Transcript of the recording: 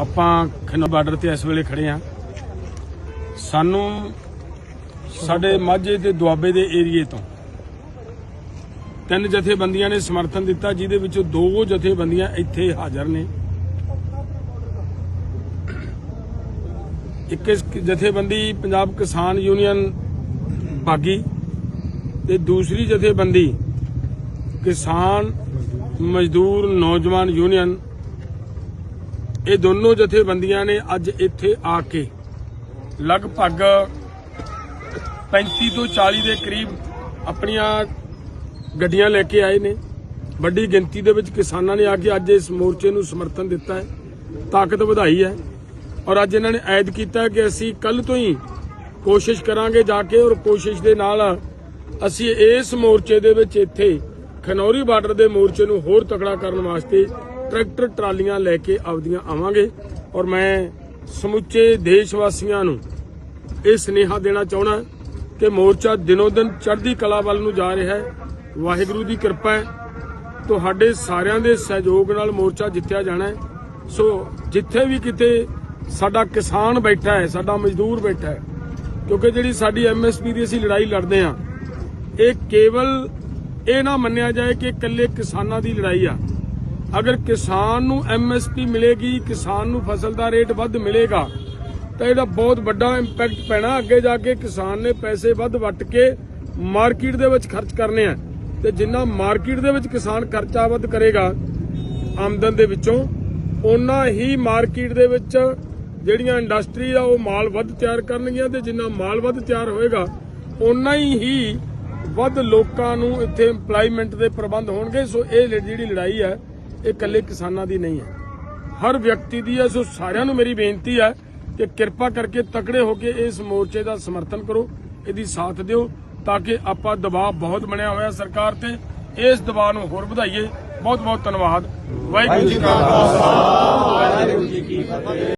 ਆਪਾਂ ਖੰਨਾ ਬਾਰਡਰ ਤੇ ਇਸ ਵੇਲੇ ਖੜੇ ਆ। ਸਾਨੂੰ ਸਾਡੇ ਮਾਝੇ ਤੇ ਦੁਆਬੇ ਦੇ ਏਰੀਏ ਤੋਂ ਤਿੰਨ ਜਥੇਬੰਦੀਆਂ ਨੇ ਸਮਰਥਨ ਦਿੱਤਾ, ਜਿਹਦੇ ਵਿੱਚੋਂ ਦੋ ਜਥੇਬੰਦੀਆਂ ਇੱਥੇ ਹਾਜ਼ਰ ਨੇ। ਇੱਕ ਜਥੇਬੰਦੀ ਪੰਜਾਬ ਕਿਸਾਨ ਯੂਨੀਅਨ ਬਾਗੀ ਤੇ ਦੂਸਰੀ ਜਥੇਬੰਦੀ ਕਿਸਾਨ ਮਜ਼ਦੂਰ ਨੌਜਵਾਨ ਯੂਨੀਅਨ ਇਹ ਦੋਨੋਂ ਜਥੇਬੰਦੀਆਂ ਨੇ ਅੱਜ ਇੱਥੇ ਆ ਕੇ ਲਗਭਗ 35 ਤੋਂ 40 ਦੇ ਕਰੀਬ ਆਪਣੀਆਂ ਗੱਡੀਆਂ ਲੈ ਕੇ ਆਏ ਨੇ। ਵੱਡੀ ਗਿਣਤੀ ਦੇ ਵਿੱਚ ਕਿਸਾਨਾਂ ਨੇ ਆ ਕੇ ਅੱਜ ਇਸ ਮੋਰਚੇ ਨੂੰ ਸਮਰਥਨ ਦਿੱਤਾ ਹੈ। ਤਾਕਤ ਵਧਾਈ ਹੈ ਔਰ ਅੱਜ ਇਹਨਾਂ ਨੇ ਐਦ ਕੀਤਾ ਕਿ ਅਸੀਂ ਕੱਲ ਤੋਂ ਹੀ ਕੋਸ਼ਿਸ਼ ਕਰਾਂਗੇ ਜਾ ਕੇ ਔਰ ਕੋਸ਼ਿਸ਼ ਦੇ ਨਾਲ ਅਸੀਂ ਇਸ ਮੋਰਚੇ ਦੇ ਵਿੱਚ ਇੱਥੇ ਖਨੌਰੀ ਬਾਰਡਰ ਦੇ ਮੋਰਚੇ ਨੂੰ ਹੋਰ ਤਕੜਾ ਕਰਨ ਵਾਸਤੇ ਟਰੈਕਟਰ ਟਰਾਲੀਆਂ ਲੈ ਕੇ ਆਪਦੀਆਂ ਆਵਾਂਗੇ ਔਰ ਮੈਂ ਸਮੁੱਚੇ ਦੇਸ਼ ਵਾਸੀਆਂ ਨੂੰ ਇਹ ਸੁਨੇਹਾ ਦੇਣਾ ਚਾਹਣਾ ਕਿ ਮੋਰਚਾ ਦਿਨੋ ਦਿਨ ਚੜ੍ਹਦੀ ਕਲਾ ਵੱਲ ਨੂੰ ਜਾ ਰਿਹਾ ਹੈ। ਵਾਹਿਗੁਰੂ ਦੀ ਕਿਰਪਾ ਹੈ। ਤੁਹਾਡੇ ਸਾਰਿਆਂ ਦੇ ਸਹਿਯੋਗ ਨਾਲ ਮੋਰਚਾ ਜਿੱਤਿਆ ਜਾਣਾ ਹੈ। ਸੋ ਜਿੱਥੇ ਵੀ ਕਿਤੇ ਸਾਡਾ ਕਿਸਾਨ ਬੈਠਾ ਹੈ, ਸਾਡਾ ਮਜ਼ਦੂਰ ਬੈਠਾ ਹੈ, ਕਿਉਂਕਿ ਜਿਹੜੀ ਸਾਡੀ ਐਮਐਸਪੀ ਦੀ ਅਸੀਂ ਲੜਾਈ ਲੜਦੇ ਹਾਂ, ਇਹ ਕੇਵਲ ਇਹ ਨਾ ਮੰਨਿਆ ਜਾਏ ਕਿ ਇਕੱਲੇ ਕਿਸਾਨਾਂ ਦੀ ਲੜਾਈ ਆ। ਅਗਰ ਕਿਸਾਨ ਨੂੰ ਐਮਐਸਪੀ ਮਿਲੇਗੀ, ਕਿਸਾਨ ਨੂੰ ਫਸਲ ਦਾ ਰੇਟ ਵੱਧ ਮਿਲੇਗਾ, ਤਾਂ ਇਹਦਾ ਬਹੁਤ ਵੱਡਾ ਇੰਪੈਕਟ ਪੈਣਾ। ਅੱਗੇ ਜਾ ਕੇ ਕਿਸਾਨ ਨੇ ਪੈਸੇ ਵੱਧ ਵੱਟ ਕੇ ਮਾਰਕੀਟ ਦੇ ਵਿੱਚ ਖਰਚ ਕਰਨੇ ਆ। ਤੇ ਜਿੰਨਾ ਮਾਰਕੀਟ ਦੇ ਵਿੱਚ ਕਿਸਾਨ ਖਰਚਾ ਵੱਧ ਕਰੇਗਾ ਆਮਦਨ ਦੇ ਵਿੱਚੋਂ, ਓਨਾ ਹੀ ਮਾਰਕੀਟ ਦੇ ਵਿੱਚ ਜਿਹੜੀਆਂ ਇੰਡਸਟਰੀ ਆ, ਉਹ ਮਾਲ ਵੱਧ ਤਿਆਰ ਕਰਨਗੀਆਂ ਤੇ ਜਿੰਨਾ ਮਾਲ ਵੱਧ ਤਿਆਰ ਹੋਏਗਾ ਉਨਾ ਹੀ ਹੀ ਵੱਧ ਲੋਕਾਂ ਨੂੰ ਇੱਥੇ ਏਮਪਲੋਇਮੈਂਟ ਦੇ ਪ੍ਰਬੰਧ ਹੋਣਗੇ। ਸੋ ਇਹ ਜਿਹੜੀ ਲੜਾਈ ਹੈ ਇਹ ਇਕੱਲੇ ਕਿਸਾਨਾਂ ਦੀ ਨਹੀਂ ਹੈ। ਹਰ ਵਿਅਕਤੀ ਦੀ ਹੈ, ਸੋ ਸਾਰਿਆਂ ਨੂੰ ਮੇਰੀ ਬੇਨਤੀ ਹੈ ਕਿ ਕਿਰਪਾ ਕਰਕੇ ਤਕੜੇ ਹੋ ਕੇ ਇਸ ਮੋਰਚੇ ਦਾ ਸਮਰਥਨ ਕਰੋ, ਇਹਦੀ ਸਾਥ ਦਿਓ, ਤਾਂ ਕਿ ਆਪਾਂ ਦਬਾਅ ਬਹੁਤ ਬਣਿਆ ਹੋਇਆ ਸਰਕਾਰ ਤੇ। ਇਸ ਦਬਾਅ ਨੂੰ ਹੋਰ ਵਧਾਈਏ। ਬਹੁਤ ਬਹੁਤ ਧੰਨਵਾਦ। ਵਾਹਿਗੁਰੂ ਜੀ ਕਾ ਖਾਲਸਾ। ਵਾਹਿਗੁਰੂ ਜੀ ਕੀ ਫਤਿਹ।